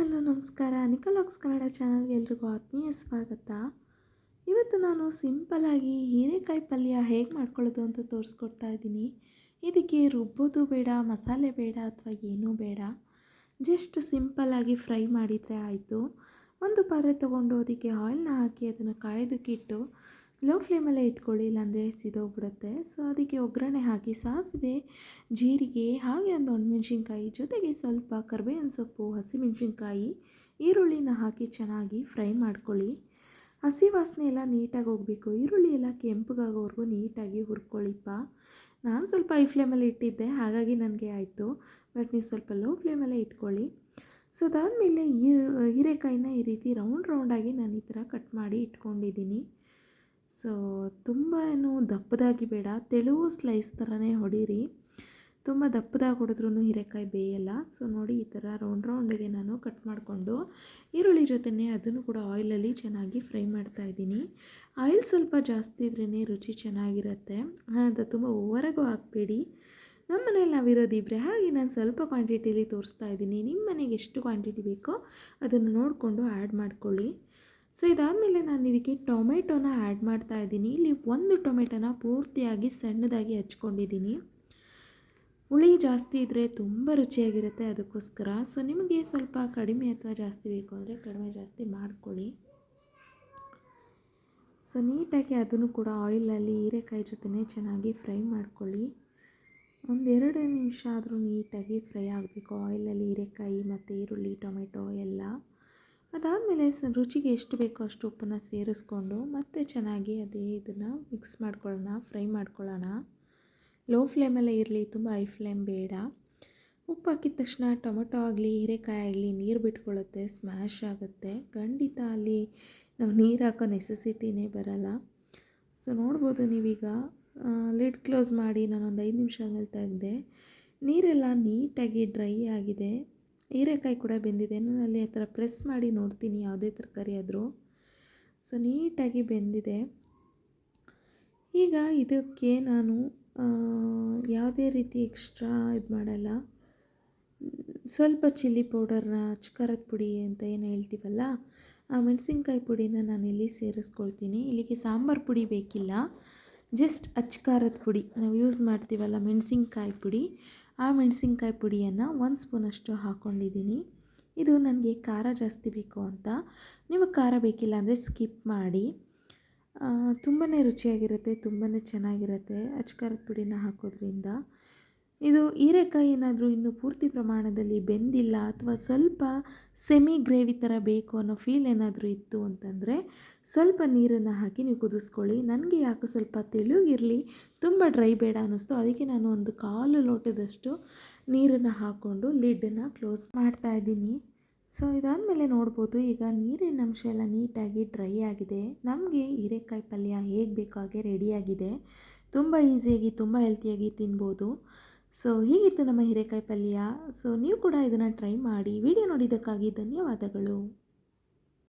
Hello, ನಮಸ್ಕಾರ. ನಿಕಲಾಕ್ಸ್ ಕನ್ನಡ ಚಾನಲ್ಗೆ ಎಲ್ರಿಗೂ ಆತ್ಮೀಯ ಸ್ವಾಗತ. ಇವತ್ತು ನಾನು ಸಿಂಪಲಾಗಿ ಹೀರೆಕಾಯಿ ಪಲ್ಯ ಹೇಗೆ ಮಾಡ್ಕೊಳ್ಳೋದು ಅಂತ ತೋರಿಸ್ಕೊಡ್ತಾ ಇದ್ದೀನಿ. ಇದಕ್ಕೆ ರುಬ್ಬೋದು ಬೇಡ, ಮಸಾಲೆ ಬೇಡ ಅಥವಾ ಏನೂ ಬೇಡ. ಜಸ್ಟ್ ಸಿಂಪಲ್ಲಾಗಿ ಫ್ರೈ ಮಾಡಿದರೆ ಆಯಿತು. ಒಂದು ಪಾತ್ರೆ ತೊಗೊಂಡು ಅದಕ್ಕೆ ಆಯಿಲ್ನ ಹಾಕಿ ಅದನ್ನು ಕಾಯೋದಕ್ಕಿಟ್ಟು ಲೋ ಫ್ಲೇಮಲ್ಲೇ ಇಟ್ಕೊಳ್ಳಿ, ಇಲ್ಲಾಂದರೆ ಸಿದೋಗ್ಬಿಡುತ್ತೆ. ಸೊ, ಅದಕ್ಕೆ ಒಗ್ಗರಣೆ ಹಾಕಿ, ಸಾಸಿವೆ, ಜೀರಿಗೆ, ಹಾಗೆ ಒಂದು ಒಣಮೆಣ್ಸಿನ್ಕಾಯಿ ಜೊತೆಗೆ ಸ್ವಲ್ಪ ಕರಿಬೇವಿನ ಸೊಪ್ಪು, ಹಸಿಮೆಣ್ಸಿನ್ಕಾಯಿ, ಈರುಳ್ಳಿನ ಹಾಕಿ ಚೆನ್ನಾಗಿ ಫ್ರೈ ಮಾಡ್ಕೊಳ್ಳಿ. ಹಸಿ ವಾಸನೆ ಎಲ್ಲ ನೀಟಾಗಿ ಹೋಗಬೇಕು. ಈರುಳ್ಳಿ ಎಲ್ಲ ಕೆಂಪಗಾಗೋವರೆಗೂ ನೀಟಾಗಿ ಹುರ್ಕೊಳ್ಳಿಪ್ಪ. ನಾನು ಸ್ವಲ್ಪ ಐ ಫ್ಲೇಮಲ್ಲಿ ಇಟ್ಟಿದ್ದೆ, ಹಾಗಾಗಿ ನನಗೆ ಆಯಿತು. ಬಟ್ ನೀವು ಸ್ವಲ್ಪ ಲೋ ಫ್ಲೇಮಲ್ಲೇ ಇಟ್ಕೊಳ್ಳಿ. ಸೊ, ಅದಾದಮೇಲೆ ಹೀರೆಕಾಯಿನ ಈ ರೀತಿ ರೌಂಡ್, ರೌಂಡಾಗಿ ನಾನು ಈ ಥರ ಕಟ್ ಮಾಡಿ ಇಟ್ಕೊಂಡಿದ್ದೀನಿ. ಸೊ ತುಂಬ ಏನು ದಪ್ಪದಾಗಿ ಬೇಡ, ತೆಳುವು ಸ್ಲೈಸ್ ಥರನೇ ಹೊಡೀರಿ. ತುಂಬ ದಪ್ಪದಾಗಿ ಹೊಡೆದ್ರೂ ಹೀರೆಕಾಯಿ ಬೇಯಲ್ಲ. ಸೊ ನೋಡಿ ಈ ಥರ ರೌಂಡ್ ರೌಂಡಿಗೆ ನಾನು ಕಟ್ ಮಾಡಿಕೊಂಡು ಈರುಳ್ಳಿ ಜೊತೆನೇ ಅದನ್ನು ಕೂಡ ಆಯಿಲಲ್ಲಿ ಚೆನ್ನಾಗಿ ಫ್ರೈ ಮಾಡ್ತಾ ಇದ್ದೀನಿ. ಆಯಿಲ್ ಸ್ವಲ್ಪ ಜಾಸ್ತಿ ಇದ್ರೇ ರುಚಿ ಚೆನ್ನಾಗಿರುತ್ತೆ. ಅದು ತುಂಬ ಓವರಾಗೂ ಹಾಕಬೇಡಿ. ನಮ್ಮ ಮನೇಲಿ ನಾವಿರೋದಿಬ್ಬರೆ ಹಾಗೆ ನಾನು ಸ್ವಲ್ಪ ಕ್ವಾಂಟಿಟಿಲಿ ತೋರಿಸ್ತಾ ಇದ್ದೀನಿ. ನಿಮ್ಮ ಮನೆಗೆ ಎಷ್ಟು ಕ್ವಾಂಟಿಟಿ ಬೇಕೋ ಅದನ್ನು ನೋಡಿಕೊಂಡು ಆ್ಯಡ್ ಮಾಡ್ಕೊಳ್ಳಿ. ಸೊ ಇದಾದಮೇಲೆ ನಾನು ಇದಕ್ಕೆ ಟೊಮೆಟೊನ ಆ್ಯಡ್ ಮಾಡ್ತಾ ಇದ್ದೀನಿ. ಇಲ್ಲಿ ಒಂದು ಟೊಮೆಟೊನ ಪೂರ್ತಿಯಾಗಿ ಸಣ್ಣದಾಗಿ ಹಚ್ಕೊಂಡಿದ್ದೀನಿ. ಹುಳಿ ಜಾಸ್ತಿ ಇದ್ದರೆ ತುಂಬ ರುಚಿಯಾಗಿರುತ್ತೆ ಅದಕ್ಕೋಸ್ಕರ. ಸೊ ನಿಮಗೆ ಸ್ವಲ್ಪ ಕಡಿಮೆ ಅಥವಾ ಜಾಸ್ತಿ ಬೇಕು ಅಂದರೆ ಕಡಿಮೆ ಜಾಸ್ತಿ ಮಾಡ್ಕೊಳ್ಳಿ. ಸೊ ನೀಟಾಗಿ ಅದನ್ನು ಕೂಡ ಆಯಿಲಲ್ಲಿ ಹೀರೆಕಾಯಿ ಜೊತೆ ಚೆನ್ನಾಗಿ ಫ್ರೈ ಮಾಡ್ಕೊಳ್ಳಿ. ಒಂದೆರಡು ನಿಮಿಷ ಆದರೂ ನೀಟಾಗಿ ಫ್ರೈ ಆಗಬೇಕು. ಆಯಿಲಲ್ಲಿ ಹೀರೆಕಾಯಿ ಮತ್ತು ಈರುಳ್ಳಿ, ಟೊಮೆಟೊ ಎಲ್ಲ. ಅದಾದಮೇಲೆ ರುಚಿಗೆ ಎಷ್ಟು ಬೇಕೋ ಅಷ್ಟು ಉಪ್ಪನ್ನು ಸೇರಿಸ್ಕೊಂಡು ಮತ್ತೆ ಚೆನ್ನಾಗಿ ಅದೇ ಇದನ್ನು ಮಿಕ್ಸ್ ಮಾಡ್ಕೊಳ್ಳೋಣ ಫ್ರೈ ಮಾಡ್ಕೊಳ್ಳೋಣ. ಲೋ ಫ್ಲೇಮಲ್ಲೇ ಇರಲಿ, ತುಂಬ ಹೈ ಫ್ಲೇಮ್ ಬೇಡ. ಉಪ್ಪು ಹಾಕಿದ ತಕ್ಷಣ ಟೊಮೊಟೊ ಆಗಲಿ, ಹೀರೆಕಾಯಿ ಆಗಲಿ, ನೀರು ಬಿಟ್ಕೊಳ್ಳುತ್ತೆ ಸ್ಮ್ಯಾಶ್ ಆಗುತ್ತೆ. ಖಂಡಿತ ಅಲ್ಲಿ ನಾವು ನೀರು ಹಾಕೋ ನೆಸೆಸಿಟಿನೇ ಬರಲ್ಲ. ಸೊ ನೋಡ್ಬೋದು ನೀವೀಗ. ಲಿಡ್ ಕ್ಲೋಸ್ ಮಾಡಿ ನಾನೊಂದು ಐದು ನಿಮಿಷ ಮೇಲೆ ತೆಗೆದೆ. ನೀರೆಲ್ಲ ನೀಟಾಗಿ ಡ್ರೈ ಆಗಿದೆ. ಹೀರೆಕಾಯಿ ಕೂಡ ಬೆಂದಿದೆ. ನಾನು ಅಲ್ಲಿ ಆ ಥರ ಪ್ರೆಸ್ ಮಾಡಿ ನೋಡ್ತೀನಿ, ಯಾವುದೇ ತರಕಾರಿ ಆದರೂ. ಸೊ, ನೀಟಾಗಿ ಬೆಂದಿದೆ. ಈಗ ಇದಕ್ಕೆ ನಾನು ಯಾವುದೇ ರೀತಿ ಎಕ್ಸ್ಟ್ರಾ ಇದು ಮಾಡಲ್ಲ. ಸ್ವಲ್ಪ ಚಿಲ್ಲಿ ಪೌಡರ್ನ ಅಚ್ಕಾರದ ಪುಡಿ ಅಂತ ಏನು ಹೇಳ್ತೀವಲ್ಲ, ಆ ಮೆಣಸಿನ್ಕಾಯಿ ಪುಡಿನ ನಾನು ಇಲ್ಲಿ ಸೇರಿಸ್ಕೊಳ್ತೀನಿ. ಇಲ್ಲಿಗೆ ಸಾಂಬಾರು ಪುಡಿ ಬೇಕಿಲ್ಲ. ಜಸ್ಟ್ ಅಚ್ಕಾರದ ಪುಡಿ. ನಾವು ಯೂಸ್ ಮಾಡ್ತೀವಲ್ಲ ಮೆಣಸಿನ್ಕಾಯಿ ಪುಡಿ. ಆ ಮೆಣಸಿನ್ಕಾಯಿ ಪುಡಿಯನ್ನು ಒಂದು ಸ್ಪೂನಷ್ಟು ಹಾಕ್ಕೊಂಡಿದ್ದೀನಿ ಇದು ನನಗೆ ಖಾರ ಜಾಸ್ತಿ ಬೇಕು ಅಂತ. ನಿಮಗೆ ಖಾರ ಬೇಕಿಲ್ಲ ಅಂದರೆ ಸ್ಕಿಪ್ ಮಾಡಿ. ತುಂಬಾ ರುಚಿಯಾಗಿರುತ್ತೆ ತುಂಬಾ ಚೆನ್ನಾಗಿರುತ್ತೆ ಅಚ್ಕಾರದ ಪುಡಿನ ಹಾಕೋದ್ರಿಂದ. ಇದು ಹೀರೆಕಾಯಿ ಏನಾದರೂ ಇನ್ನೂ ಪೂರ್ತಿ ಪ್ರಮಾಣದಲ್ಲಿ ಬೆಂದಿಲ್ಲ ಅಥವಾ ಸ್ವಲ್ಪ ಸೆಮಿ ಗ್ರೇವಿ ಥರ ಬೇಕು ಅನ್ನೋ ಫೀಲ್ ಏನಾದರೂ ಇತ್ತು ಅಂತಂದರೆ ಸ್ವಲ್ಪ ನೀರನ್ನು ಹಾಕಿ ನೀವು ಕುದಿಸ್ಕೊಳ್ಳಿ. ನನಗೆ ಯಾಕೆ ಸ್ವಲ್ಪ ತೆಳುಗಿರಲಿ, ತುಂಬ ಡ್ರೈ ಬೇಡ ಅನ್ನಿಸ್ತು. ಅದಕ್ಕೆ ನಾನು ಒಂದು ಕಾಲು ಲೋಟದಷ್ಟು ನೀರನ್ನು ಹಾಕ್ಕೊಂಡು ಲಿಡ್ಡನ್ನು ಕ್ಲೋಸ್ ಮಾಡ್ತಾ ಇದ್ದೀನಿ. ಸೊ ಇದಾದಮೇಲೆ ನೋಡ್ಬೋದು, ಈಗ ನೀರಿನ ಅಂಶ ಎಲ್ಲ ನೀಟಾಗಿ ಡ್ರೈ ಆಗಿದೆ. ನಮಗೆ ಹೀರೆಕಾಯಿ ಪಲ್ಯ ಹೇಗೆ ಬೇಕೋ ಹಾಗೆ ರೆಡಿಯಾಗಿದೆ ತುಂಬ ಈಸಿಯಾಗಿ ತುಂಬ ಹೆಲ್ತಿಯಾಗಿ ತಿನ್ಬೋದು. ಸೊ ಹೀಗಿತ್ತು ನಮ್ಮ ಹೀರೆಕಾಯಿ ಪಲ್ಯ. ಸೊ ನೀವು ಕೂಡ ಇದನ್ನು ಟ್ರೈ ಮಾಡಿ ವಿಡಿಯೋ ನೋಡಿದ್ದಕ್ಕಾಗಿ ಧನ್ಯವಾದಗಳು.